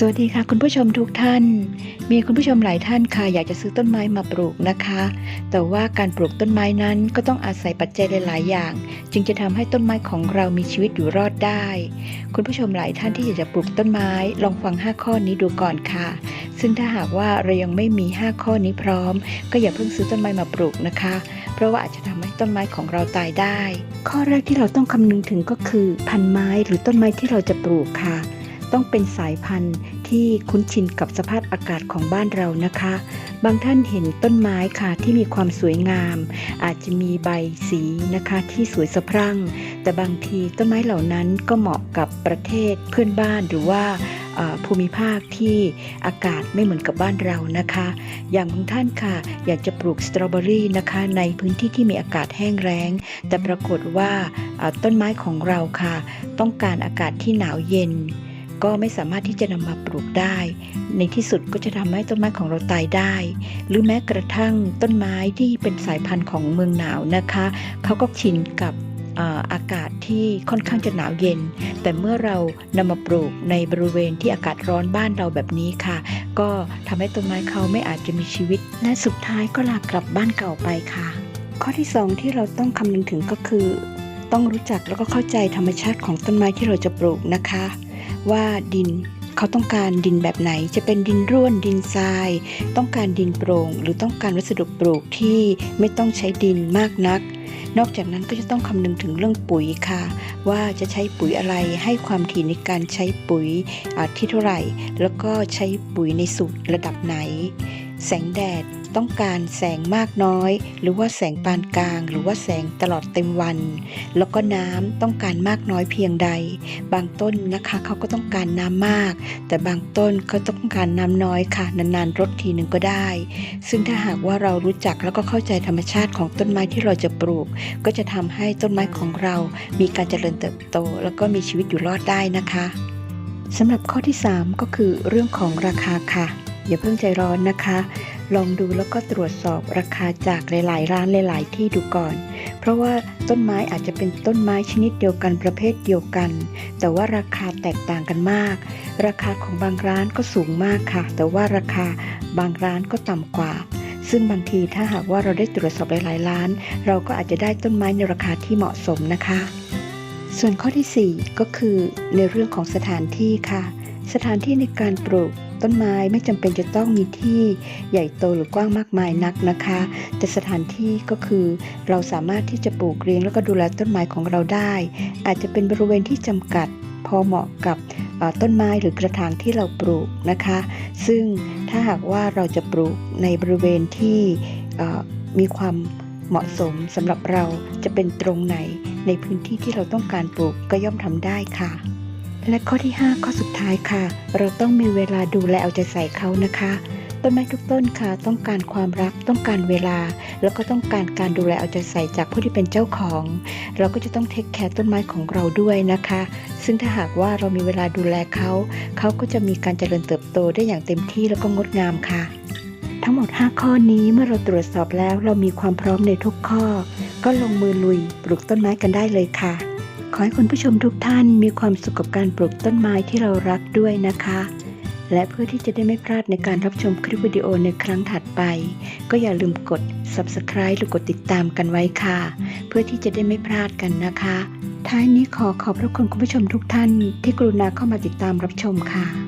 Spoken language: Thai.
สวัสดีค่ะคุณผู้ชมทุกท่าน มีคุณผู้ชมหลายท่านค่ะอยากจะซื้อต้นไม้มาปลูกนะคะ แต่ว่าการปลูกต้นไม้นั้นก็ต้องอาศัยปัจจัยหลาย ๆ อย่าง จึงจะทำให้ต้นไม้ของเรามีชีวิตอยู่รอดได้ คุณผู้ชมหลายท่านที่อยากจะปลูกต้นไม้ ลองฟัง 5 ข้อนี้ดูก่อนค่ะ ซึ่งถ้าหากว่าเรายังไม่มี 5 ข้อนี้พร้อม ก็อย่าเพิ่งซื้อต้นไม้มาปลูกนะคะ เพราะว่าอาจจะทำให้ต้นไม้ของเราตายได้ ข้อแรกที่เราต้องคำนึงถึงก็คือพันไม้หรือต้นไม้ที่เราจะปลูกค่ะ ต้องเป็นสายพันธุ์ที่คุ้นชินกับสภาพอากาศของบ้านเรานะคะ บางท่านเห็นต้นไม้ค่ะที่มีความสวยงาม อาจจะมีใบสีนะคะที่สวยสะพรั่ง แต่บางทีต้นไม้เหล่านั้นก็เหมาะกับประเทศเพื่อนบ้านหรือว่าภูมิภาคที่อากาศไม่เหมือนกับบ้านเรานะคะ อย่างบางท่านค่ะ อยากจะปลูกสตรอเบอรี่นะคะ ในพื้นที่ที่มีอากาศแห้งแล้ง แต่ปรากฏว่าต้นไม้ของเราค่ะ ต้องการอากาศที่หนาวเย็น ก็ไม่สามารถที่จะนำมาปลูกได้ ในที่สุดก็จะทำให้ต้นไม้ของเราตายได้ หรือแม้กระทั่งต้นไม้ที่เป็นสายพันธุ์ของเมืองหนาวนะคะเขาก็ชินกับเอ่ออากาศที่ค่อนข้างจะหนาวเย็น แต่เมื่อเรานำมาปลูกในบริเวณที่อากาศร้อนบ้านเราแบบนี้ค่ะ ก็ทำให้ต้นไม้เขาไม่อาจจะมีชีวิต และสุดท้ายก็ลากลับบ้านเก่าไปค่ะ ข้อที่สองที่เราต้องคำนึงถึงก็คือ ต้องรู้จักแล้วก็เข้าใจธรรมชาติของต้นไม้ที่เราจะปลูกนะคะ ว่าดินเขาต้องการดินแบบไหน จะเป็นดินร่วนดินทราย ต้องการดินโปร่ง หรือต้องการวัสดุปลูกที่ไม่ต้องใช้ดินมากนัก นอกจากนั้นก็จะต้องคำนึงถึงเรื่องปุ๋ยค่ะ ว่าจะใช้ปุ๋ยอะไรให้ความถี่ในการใช้ปุ๋ยอ่าที่เท่าไหร่ แล้วก็ใช้ปุ๋ยในสูตรระดับไหน แสงแดดต้องการแสงมากน้อย หรือว่าแสงปานกลาง หรือว่าแสงตลอดเต็มวัน แล้วก็น้ำต้องการมากน้อยเพียงใด บางต้นนะคะเขาก็ต้องการน้ำมาก แต่บางต้นเขาต้องการน้ำน้อยค่ะ นานๆรดทีหนึ่งก็ได้ ซึ่งถ้าหากว่าเรารู้จักแล้วก็เข้าใจธรรมชาติของต้นไม้ที่เราจะปลูก ก็จะทำให้ต้นไม้ของเรา มีการเจริญเติบโต แล้วก็มีชีวิตอยู่รอดได้นะคะสำหรับข้อที่ 3 ก็คือเรื่องของราคาค่ะ อย่าเพิ่งใจร้อนนะคะ ลองดูแล้วก็ตรวจสอบราคาจากหลาย ๆ ร้านหลาย ๆ ที่ดูก่อน เพราะว่าต้นไม้อาจจะเป็นต้นไม้ชนิดเดียวกันประเภทเดียวกัน แต่ว่าราคาแตกต่างกันมาก ราคาของบางร้านก็สูงมากค่ะ แต่ว่าราคาบางร้านก็ต่ำกว่าซึ่งบางทีถ้าหากว่าเราได้ตรวจสอบหลายๆร้าน เราก็อาจจะได้ต้นไม้ในราคาที่เหมาะสมนะคะ ส่วนข้อทีสี่4 ก็คือในเรื่องของสถานที่ค่ะ สถานที่ในการปลูกต้นไม้ไม่จำเป็นจะต้องมีที่ใหญ่โตหรือกว้างมากมายนักนะคะ แต่สถานที่ก็คือเราสามารถที่จะปลูกเลี้ยงแล้วก็ดูแลต้นไม้ของเราได้ อาจจะเป็นบริเวณที่จำกัดพอเหมาะกับต้นไม้หรือกระถางที่เราปลูกนะคะ ซึ่งถ้าหากว่าเราจะปลูกในบริเวณที่มีความเหมาะสมสำหรับเราจะเป็นตรงไหนในพื้นที่ที่เราต้องการปลูกก็ย่อมทำได้ค่ะ และข้อที่ 5 ข้อสุดท้ายค่ะ เราต้องมีเวลาดูแลเอาใจใส่เขานะคะ ต้นไม้ทุกต้นค่ะ ต้องการความรักต้องการเวลา แล้วก็ต้องการการดูแลเอาใจใส่จากผู้ที่เป็นเจ้าของ เราก็จะต้องเทคแคร์ต้นไม้ของเราด้วยนะคะ ซึ่งถ้าหากว่าเรามีเวลาดูแลเขาเขาก็จะมีการเจริญเติบโตได้อย่างเต็มที่แล้วก็งดงามค่ะ ทั้งหมด 5 ข้อนี้เมื่อเราตรวจสอบแล้วเรามีความพร้อมในทุกข้อ ก็ลงมือลุยปลูกต้นไม้กันได้เลยค่ะ ขอให้คุณผู้ชมทุกท่านมีความสุขกับการปลูกต้นไม้ที่เรารักด้วยนะคะ และเพื่อที่จะได้ไม่พลาดในการรับชมคลิปวิดีโอในครั้งถัดไป ก็อย่าลืมกด subscribe หรือกดติดตามกันไว้ค่ะ เพื่อที่จะได้ไม่พลาดกันนะคะ ท้ายนี้ขอขอบพระคุณคุณผู้ชมทุกท่าน ที่กรุณาเข้ามาติดตามรับชมค่ะ